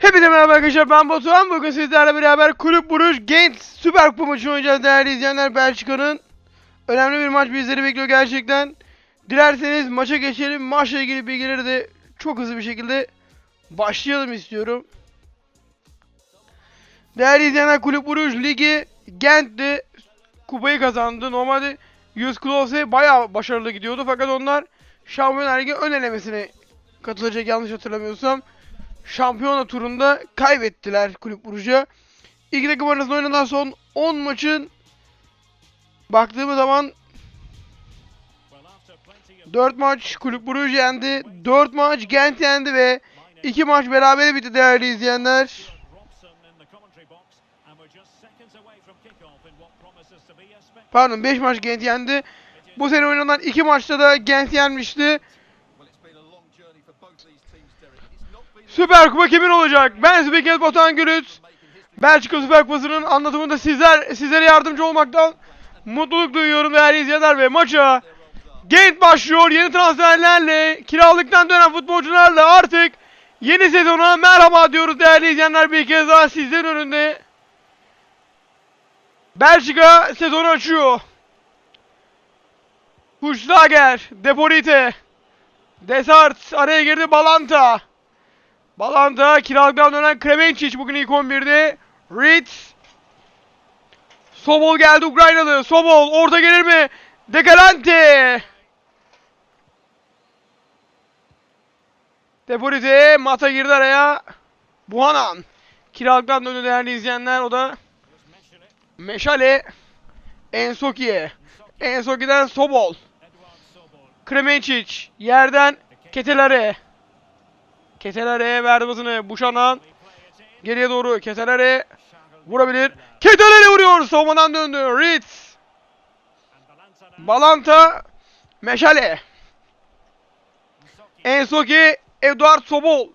Hepinize merhaba arkadaşlar ben Batuhan. Bugün sizlerle beraber Kulüp Buruş Gent Süper Kupa maçı oynayacağız değerli izleyenler. Belçika'nın önemli bir maç bizleri bekliyor gerçekten. Dilerseniz maça geçelim. Maçla ilgili bilgileri de çok hızlı bir şekilde başlayalım istiyorum. Değerli izleyenler Kulüp Buruş Ligi Gent'te kupayı kazandı. Normalde 100 Klose bayağı başarılı gidiyordu fakat onlar Şampiyonlar Ligi ön elemesine katılacak yanlış hatırlamıyorsam şampiyona turunda kaybettiler kulüp Brugge'a. Takım arasında oynanan son 10 maçın baktığımız zaman 4 maç kulüp Brugge yendi, 4 maç Gent yendi ve 2 maç berabere bitti değerli izleyenler. Pardon 5 maç Gent yendi. Bu sene oynanan 2 maçta da Gent yenmişti. Süper Kupa kimin olacak? Ben Spiket Batuhan Gürüt. Belçika Süper Kupası'nın anlatımında sizler sizlere yardımcı olmaktan mutluluk duyuyorum değerli izleyenler ve maça Gent başlıyor yeni transferlerle kiralıktan dönen futbolcularla artık yeni sezona merhaba diyoruz değerli izleyenler bir kez daha sizlerin önünde Belçika sezonu açıyor Kuşlager, Deporite Desart araya girdi Balanta Balanta kiralıktan dönen Kremencic bugün ilk 11'de. Ritz. Sobol geldi Ukraynalı. Sobol orta gelir mi? Dekalante. Depolite Mata girdi araya. Buhanan. Kiralıktan döndü değerli izleyenler. O da Meşale. Ensoki'ye. Ensoki'den Sobol. Kremencic. Yerden Ketelare. Ketelere verdi basını. Buşanan geriye doğru Ketelere vurabilir. Ketelere vuruyor. Savunmadan döndü. Ritz. Balanta. Meşale. Ensoki. Eduard Sobol.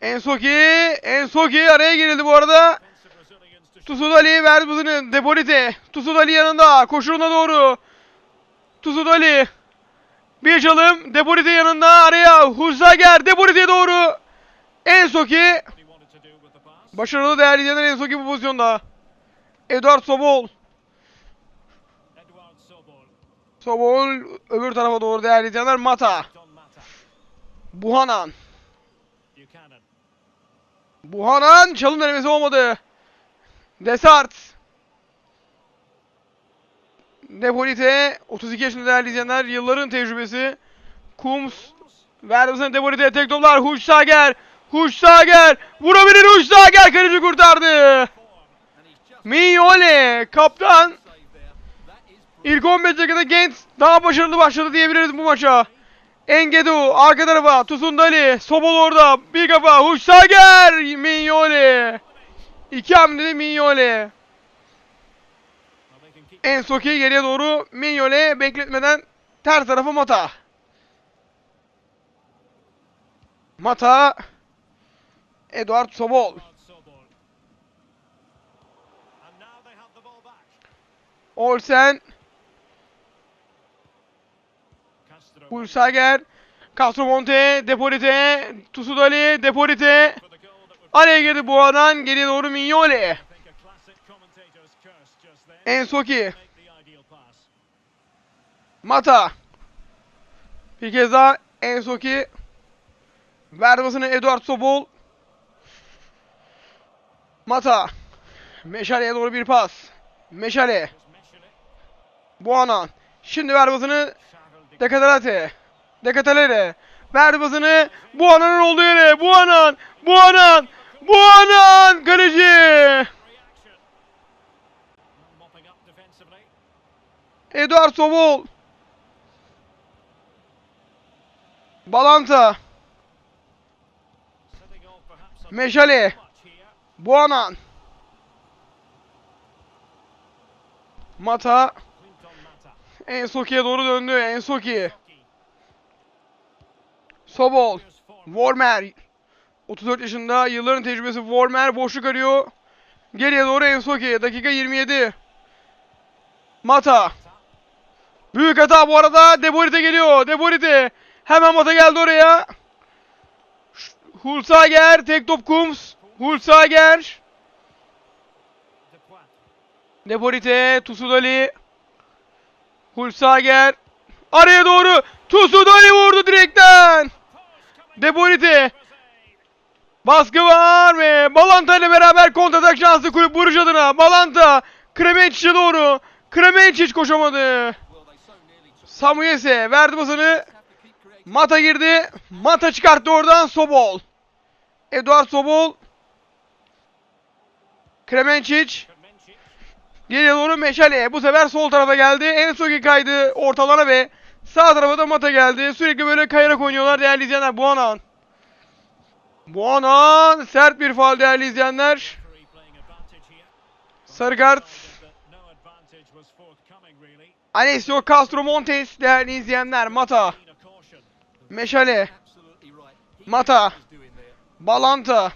Ensoki. Ensoki araya girildi bu arada. Tusudali verdi basını. Depolite. Tusudali yanında. Koşuğuna doğru. Tusudali. Bir çalım. Depolite yanında araya. Huzager. Depolite'ye doğru. Ensoki. Başarılı değerli izleyenler Ensoki bu pozisyonda. Eduard Sobol. Sobol öbür tarafa doğru değerli izleyenler. Mata. Buhanan. Buhanan çalım denemesi olmadı. Desart. Depolite 32 yaşında değerli izleyenler yılların tecrübesi. Kums verdi Depolite'ye tek toplar. Huşsager. Huşsager. Vurabilir Huşsager. Kaleci kurtardı. Miyole kaptan. İlk 15 dakikada Gent daha başarılı başladı diyebiliriz bu maça. Engedu arka tarafa Tusundali Sobol orada bir kafa Huşsager Minyole İki hamlede Minyole Ensoki geriye doğru Minyole bekletmeden ters tarafa Mata. Mata Eduard Sobol. Olsen Pulsager Castromonte Depolite Tusudali Depolite Araya girdi Boğa'dan geriye doğru Minyole Ensoki. Mata. Bir kez daha Ensoki Verdi basını Eduard Sobol. Mata. Meşale'ye doğru bir pas. Meşale. Buanan Şimdi ver basını Dekatalate Dekatalere Verdi basını Buanan'ın olduğu yere. Buanan Buanan Buanan Kaleci. Eduard Sobol. Balanta. Meşale. Buanan. Mata. Ensoki'ye doğru döndü. Ensoki. Sobol. Vormer. 34 yaşında. Yılların tecrübesi Vormer. Boşluk arıyor. Geriye doğru Ensoki. Dakika 27. Mata. Büyük hata bu arada. Deborite geliyor. Deborite. Hemen Mata geldi oraya. Hulsager tek top Kums. Hulsager. Deborite, Tusudali. Hulsager. Araya doğru. Tusudali vurdu direkten. Deborite. Baskı var ve Balanta ile beraber kontratak şansı kulüp vuruş adına. Balanta. Kremençic'e doğru. Kremençic koşamadı. Samuyese verdi basını. Mata girdi. Mata çıkarttı oradan Sobol. Eduard Sobol. Kremençic. Geriye doğru Meşale. Bu sefer sol tarafa geldi. Ensoki kaydı ortalara ve sağ tarafa da Mata geldi. Sürekli böyle kayarak oynuyorlar değerli izleyenler. Buanan. Buanan. Sert bir faul değerli izleyenler. Sarı kart. Alessio Castro Montes değerli izleyenler. Mata. Meşale. Mata. Balanta.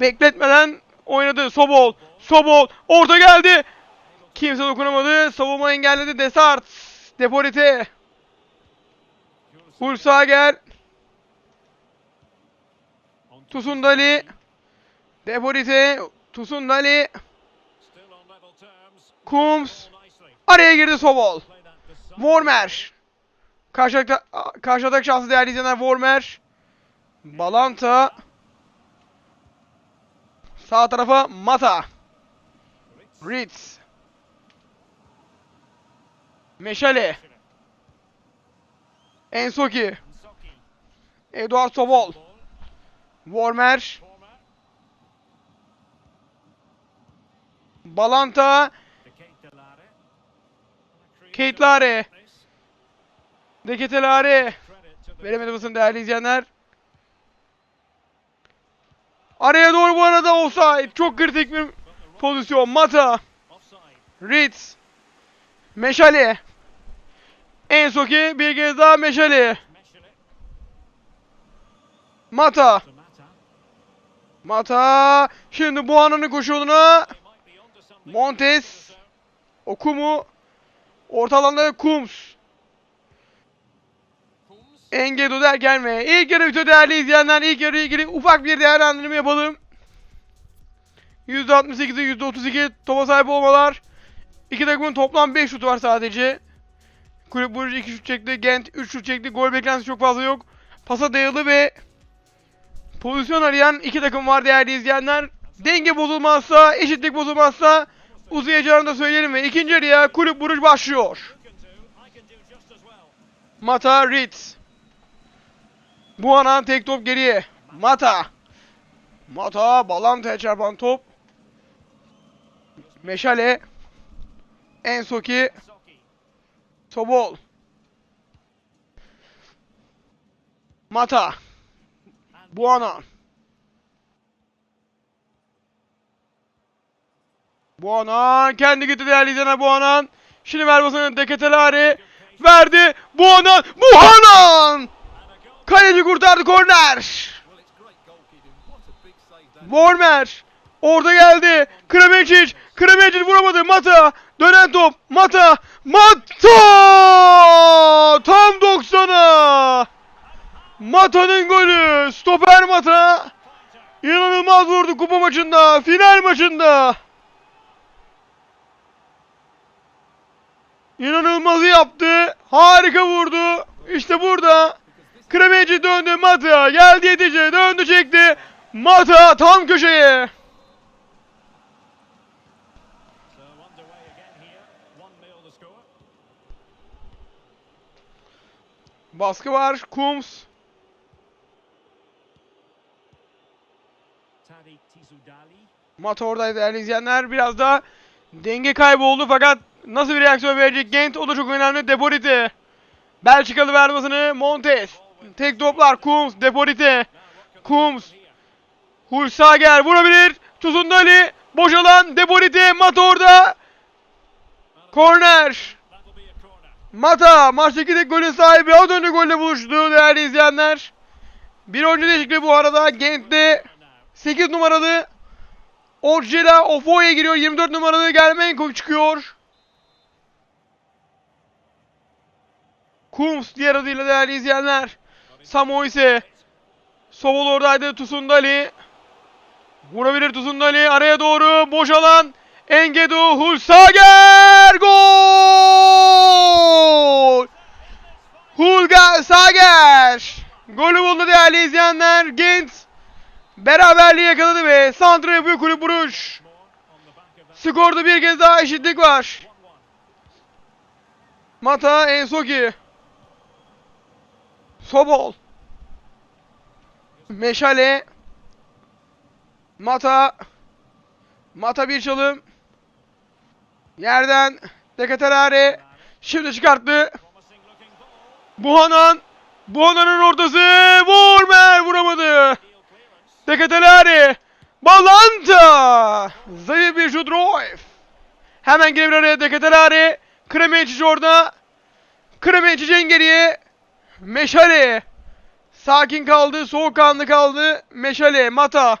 Bekletmeden oynadı. Sobol. Sobol. Orta geldi. Kimse dokunamadı. Savunma engelledi. Desart. Depolite. Hulsager. Tusundali. Depolite. Tusundali. Kums. Araya girdi Sobol. Vormer. Karşıda, karşıdaki şansı değerli izleyenler Vormer. Balanta. Sağ tarafa Mata. Ritz. Meşale. Ensoki. Eduard Sobol. Vormer. Balanta. Keitlare. Deketelare. Veremedi basın değerli izleyenler. Araya doğru bu arada offside. Çok kritik bir pozisyon. Mata. Ritz. Meşale. Ensoki bir kez daha Meşale. Mata. Mata. Şimdi bu anının koşuluna. Montes. Okumu. Orta alanda Kums. Engedo derken ve ilk yarı bitiyor değerli izleyenler. İlk yarı ilgili ufak bir değerlendirme yapalım. %68'e %32 topa sahip olmalar. İki takımın toplam 5 şutu var sadece. Kulüp Burcu 2 şut çekti. Gent 3 şut çekti. Gol beklentisi çok fazla yok. Pasa dayalı ve pozisyon arayan iki takım var değerli izleyenler. Denge bozulmazsa, eşitlik bozulmazsa uzayacağını da söyleyelim ve ikinci yarıya Kulüp Buruş başlıyor. Mata Ritz. Bu anan tek top geriye. Mata. Mata Balanta'ya çarpan top. Meşale. Ensoki. Sobol. Mata. Buana. Buanan kendi gitti değerli izleyenler Buanan. Şimdi ver basını Deketelari. Verdi. Buanan. Buanan! Kaleci kurtardı korner. Vormer. Orada geldi. Kremencic. Kremencic vuramadı. Mata. Dönen top. Mata. Mata! Tam 90'a. Mata'nın golü. Stoper Mata. İnanılmaz vurdu kupa maçında. Final maçında. İnanılmazı yaptı. Harika vurdu. İşte burada. Kremeci döndü Mata. Geldi yetici. Döndü çekti. Mata tam köşeye. Baskı var. Kums. Mata oradaydı değerli izleyenler. Biraz da denge kaybı oldu fakat nasıl bir reaksiyon verecek Gent o da çok önemli. Deborite. Belçikalı vermesini Montes. Tek toplar Kums, Deporite. Kums. Hulsager vurabilir. Tuzundali. Boşalan Deporite. Mata orada. Korner. Mata maçtaki golün sahibi az önce golle buluştu değerli izleyenler. Bir oyuncu değişikliği bu arada Gent'te 8 numaralı Orjela Ofo'ya giriyor. 24 numaralı Gelmenko çıkıyor. Kums diğer adıyla değerli izleyenler. Samoise. Sobol oradaydı. Tusundali. Vurabilir Tusundali. Araya doğru boş alan. Engedu Hulsager gol! Hulga Sager! Golü buldu değerli izleyenler. Gent beraberliği yakaladı ve Santra yapıyor kulüp vuruş. Skorda bir kez daha eşitlik var. Mata Ensoki. Sobol. Meşale. Mata. Mata bir çalım. Yerden Dekaterare. Şimdi çıkarttı. Buhanan. Buhanan'ın ortası. Vurmer vuramadı. Dekaterare. Balanta. Zayıf bir şut Royf. Hemen girebilir araya Dekaterare. Kremençic orada. Kremençic'in geriye. Meşale. Sakin kaldı, soğukkanlı kaldı. Meşale, Mata.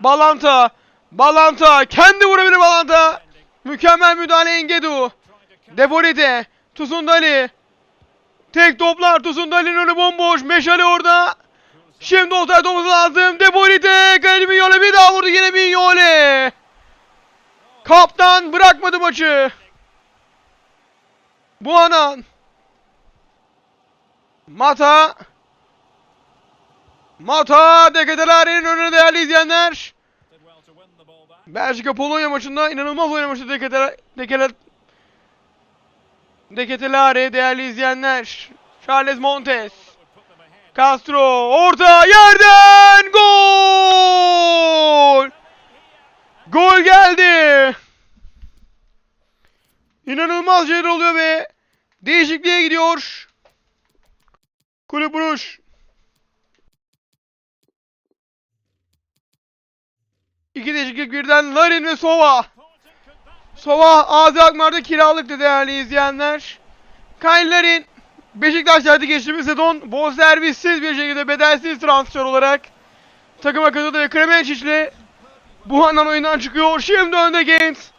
Balanta. Balanta. Kendi vurabilir Balanta. Mükemmel müdahale Engedu. Deborite. Tusundali. Tek toplar. Tusundali'nin önü bomboş. Meşale orada. Şimdi offside olması lazım. Deborite. Kaleci Mignole bir daha vurdu. Yine Mignole. Kaptan bırakmadı maçı. Buanan. Mata. Mata Deketelari'nin önüne değerli izleyenler. Belçika Polonya maçında inanılmaz oynamıştı Deketela Dekela Deketelari değerli izleyenler. Charles Montes. Castro orta yerden gol! Gol geldi. İnanılmaz şeyler oluyor ve değişikliğe gidiyor. Kulüp Bruş. İki değişiklik birden Larin ve Sova. Sova Azi Akmar'da kiralıktı değerli izleyenler. Kyle Larin Beşiktaş'taydı geçtiğimiz sezon bonservissiz bir şekilde bedelsiz transfer olarak takıma katıldı ve Kremençic'le Buhan'dan oyundan çıkıyor. Şimdi önde Games.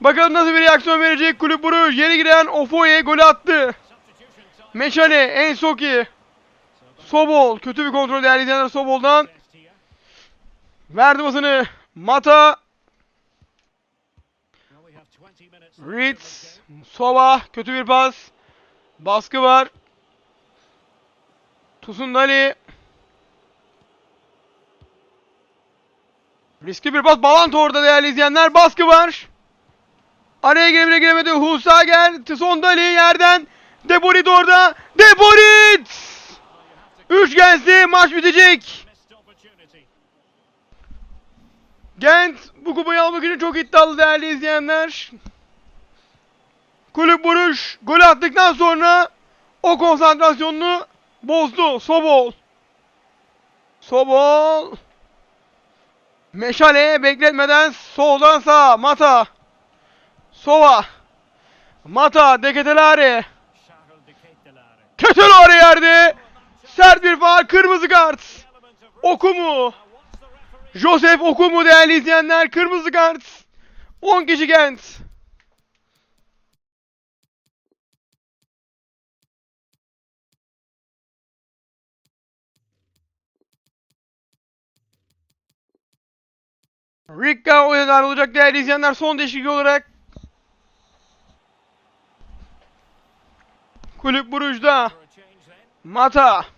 Bakalım nasıl bir reaksiyon verecek kulüp Bruş. Yeni giren Ofoye golü attı. Meşale, Ensoki, Sobol. Kötü bir kontrol değerli izleyenler Sobol'dan. Verdi basını. Mata, Ritz, Sova. Kötü bir pas. Baskı var. Tusundali. Riskli bir pas. Balanta orada değerli izleyenler. Baskı var. Araya girebilir giremedi. Husager. Tusundali yerden. Deborit orada. Deborit! Üçgensi maç bitecek. Gent bu kupayı almak için çok iddialı değerli izleyenler. Kulüp vuruş gol attıktan sonra o konsantrasyonunu bozdu. Sobol. Sobol. Meşale bekletmeden soldan sağa. Mata. Sova. Mata. Deketelare. Ketelare yerde. Sert bir faal. Kırmızı kart. Okumu. Joseph Okumu değerli izleyenler. Kırmızı kart. 10 kişi Gent. Rikka oyunlar olacak değerli izleyenler son değişiklik olarak. Kulüp Brugge'da Mata.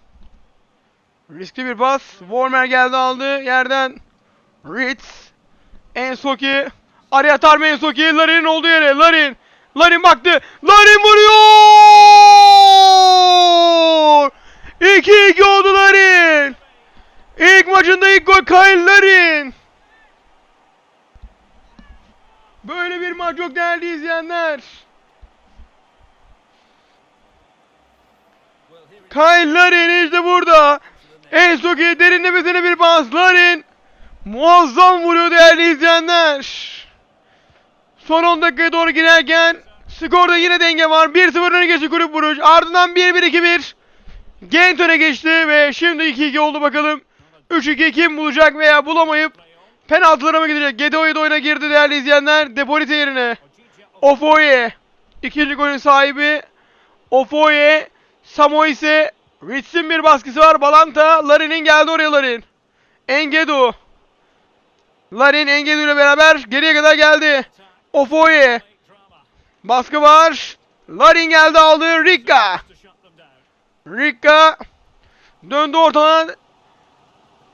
Riskli bir pas. Warmer geldi aldı yerden. Ritz. Ensoki. Araya tarma Ensoki. Larin'in olduğu yere. Larin. Larin baktı. Larin vuruyor. 2-2 oldu Larin. İlk maçında ilk gol Kyle Larin. Böyle bir maç yok değerli izleyenler. Kyle Larin işte burada. Ensoki derinlemesine bir pas. Muazzam vuruyor değerli izleyenler. Son 10 dakikaya doğru girerken skorda yine denge var. 1-0 öne geçti kulüp vuruş. Ardından 1-1-2-1. Gent öne geçti ve şimdi 2-2 oldu bakalım. 3-2 kim bulacak veya bulamayıp penaltılara mı gidecek? Gedeo'ya da oyuna girdi değerli izleyenler. Depolite yerine. Ofoye. İkinci golün sahibi. Ofoye. Samoise Ritz'in bir baskısı var. Balanta. Larin'in geldi oraya Larin. Engedu. Larin Engedu ile beraber geriye kadar geldi. Ofoye. Baskı var. Larin geldi aldı. Rika. Rika. Döndü ortadan.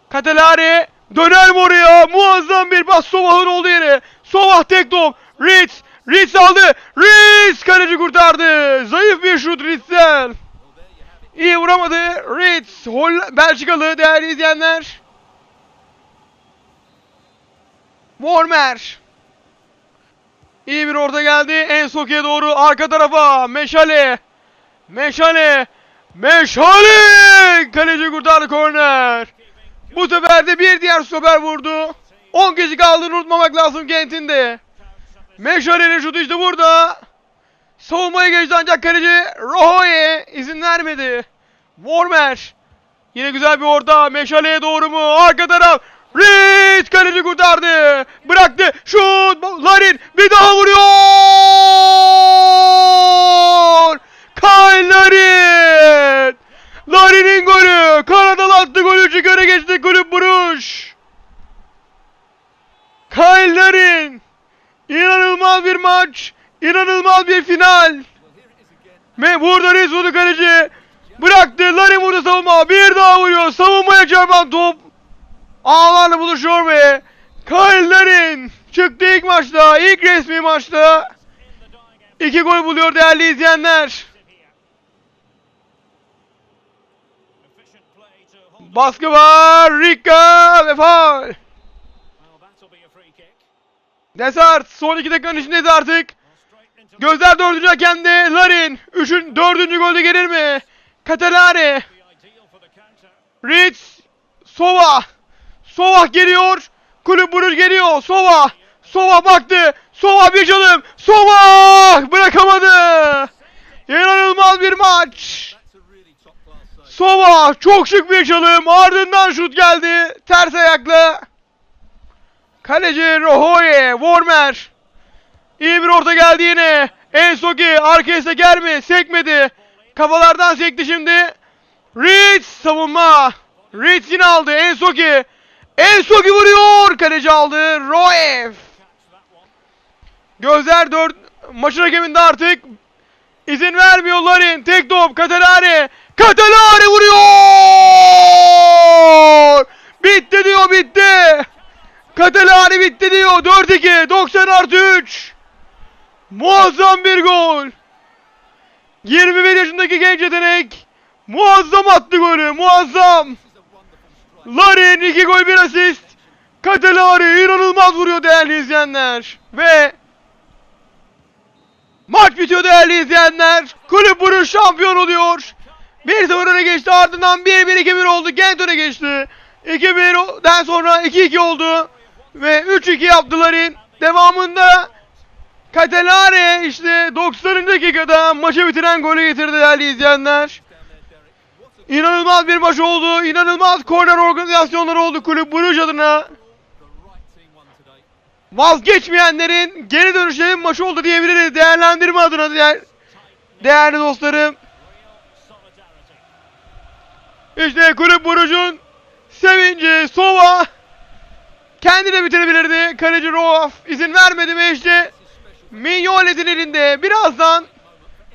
Katelari. Döner mi oraya? Muazzam bir bas Sovah'ın olduğu yere. Sovah tek top. Ritz. Ritz aldı. Ritz kaleci kurtardı. Zayıf bir şut Ritz'ten. İyi vuramadı. Ritz. Hol Belçikalı değerli izleyenler. Vormer. İyi bir orta geldi. En sokuya doğru arka tarafa. Meşale. Meşale. Meşale. Kaleci kurtardı korner. Bu sefer de bir diğer stoper vurdu. 10 kişi kaldığını unutmamak lazım Kent'in de. Meşale'nin şutu işte burada. Savunmaya geçti ancak kaleci Roho'ye izin vermedi. Vormer. Yine güzel bir orta. Meşale'ye doğru mu? Arka taraf. Ritz kaleci kurtardı. Bıraktı. Şut. Larin bir daha vuruyor. Kyle Larin. Larin'in golü. Kanadalı attı golü. Çıkarı geçti kulüp vuruş. Kyle Larin. İnanılmaz bir maç. İnanılmaz bir final. Ve burada vurdu kaleci. Bıraktı. Larin vurdu savunma. Bir daha vuruyor. Savunmaya çarpan top. Ağlarla buluşuyor ve Kyle Larin çıktı ilk maçta. ilk resmi maçta. iki gol buluyor değerli izleyenler. Baskı var. Rika ve faul. Desart son iki dakikanın içindeyiz artık. Gözler dördüncü hakemde. Larin. Üçün dördüncü golü gelir mi? Katelari. Ritz. Sova. Sova geliyor. Kulüp Buruş geliyor. Sova. Sova baktı. Sova bir çalım. Sova bırakamadı. İnanılmaz bir maç. Sova çok şık bir çalım. Ardından şut geldi. Ters ayakla. Kaleci Rohoye. Vormer. İyi bir orta geldi yine. Ensoki arkaya seker mi? Sekmedi. Kafalardan sekti şimdi. Ritz savunma. Ritz yine aldı. Ensoki. Ensoki vuruyor. Kaleci aldı. Roev. Gözler dört. Maçın hakeminde artık. İzin vermiyor Larin. Tek top. Katelari. Katelari vuruyor. Bitti diyor bitti. Katelari bitti diyor. 4-2. 90 artı 3. Muazzam bir gol. 21 yaşındaki genç yetenek. Muazzam attı golü. Muazzam. Larin 2 gol 1 asist. Katelari inanılmaz vuruyor değerli izleyenler. Ve maç bitiyor değerli izleyenler. Kulüp vuruş şampiyon oluyor. 1-0 öne geçti ardından 1-1-2-1 oldu. Gent öne geçti. 2-1'den sonra 2-2 oldu. Ve 3-2 yaptı Larin. Devamında Katelare işte 90. dakikada maçı bitiren golü getirdi değerli izleyenler. İnanılmaz bir maç oldu. İnanılmaz korner organizasyonları oldu kulüp Bruges adına. Vazgeçmeyenlerin geri dönüşlerin maçı oldu diyebiliriz. Değerlendirme adına değer, değerli dostlarım. İşte kulüp Bruges'un sevinci Sova kendi de bitirebilirdi. Kaleci Roaf izin vermedi ve işte Mignolet'in elinde birazdan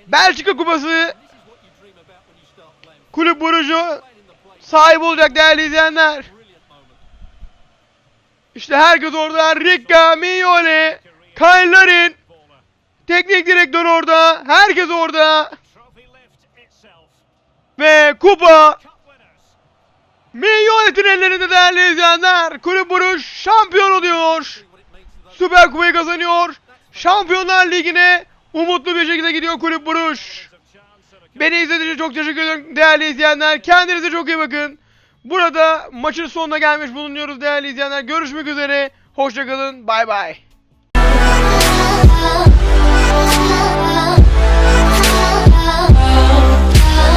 Belçika Kupası kulüp Bruges'u sahip olacak değerli izleyenler. İşte herkes orada. Ricca, Mignole, Kyle teknik direktör orada. Herkes orada. Ve kupa Mignolet'in ellerinde değerli izleyenler. Kulüp Bruges şampiyon oluyor. Süper Kupayı kazanıyor. Şampiyonlar Ligi'ne umutlu bir şekilde gidiyor Kulüp Bruges. Beni izlediğiniz çok teşekkür ederim değerli izleyenler. Kendinize çok iyi bakın. Burada maçın sonuna gelmiş bulunuyoruz değerli izleyenler. Görüşmek üzere. Hoşçakalın. Bay bay.